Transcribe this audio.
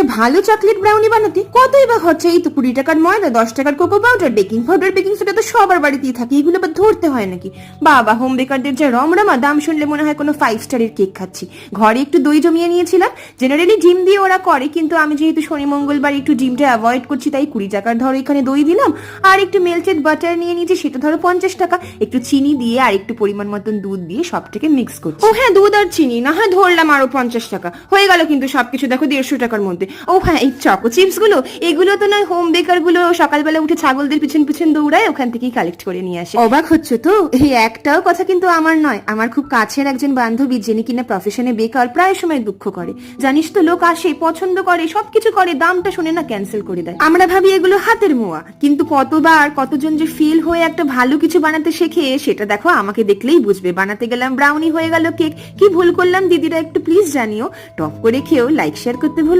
একটা ভালো chocolate brownie বানাতে কতই বা খরচা? এই তো কুড়ি টাকার ময়দা, দশ টাকার cocoa powder baking powder baking soda তো সবার বাড়িতেই থাকে। এগুলো আবার ধরতে হয় নাকি? বাবা হোম বেকারদের যে রমরমা, দাম শুনলে মনে হয় কোনো ফাইভ স্টারের কেক খাচ্ছি। ঘরে একটু দই জমিয়ে নিয়েছিলাম। জেনারেলি ডিম দিয়ে ওরা করে, কিন্তু আমি যেহেতু শনি, মঙ্গলবার একটু ডিমটা অ্যাভয়েড করছি, তাই কুড়ি টাকার ধরো এখানে দই দিলাম। আর একটু মেল্টেড বাটার নিয়ে নিয়েছি, সেটা ধরো পঞ্চাশ টাকা। একটু চিনি দিয়ে আর একটু পরিমাণ মতন দুধ দিয়ে সবটাকে মিক্স করছি। ও হ্যাঁ দুধ আর চিনি, না হ্যাঁ ধরলাম আরও পঞ্চাশ টাকা। হয়ে গেল কিন্তু সবকিছু, দেখো দেড়শো টাকার মধ্যে। ও হ্যাঁ এই চকো চিপসগুলো এগুলো তো নয় হোম বেকারগুলো সকালবেলা উঠে ছাগলদের পিছন পিছন দৌড়ায় ওখান থেকেই কালেক্ট করে নিয়ে আসে। অবাক হচ্ছে তো? এই একটাও কথা কিন্তু আমার নয়। আমার খুব কাছের একজন বান্ধবী যিনি কিনা প্রফেশনে বেকার প্রায় সময় দুঃখ করে। জানিস তো, লোক আসে, পছন্দ করে, সবকিছু করে, দামটা শুনে না ক্যান্সেল করে দেয়। আমরা ভাবি এগুলো হাতের মোয়া, কিন্তু কতবার, কতজন যে ফিল হয়ে একটা ভালো কিছু বানাতে শেখে, সেটা দেখো, আমাকে দেখলেই বুঝবে। বানাতে গেলাম ব্রাউনি হয়ে গেল কেক কি ভুল করলাম, দিদিরা একটু প্লিজ জানিও। টপ করে খেয়েও লাইক শেয়ার করতে ভুলো।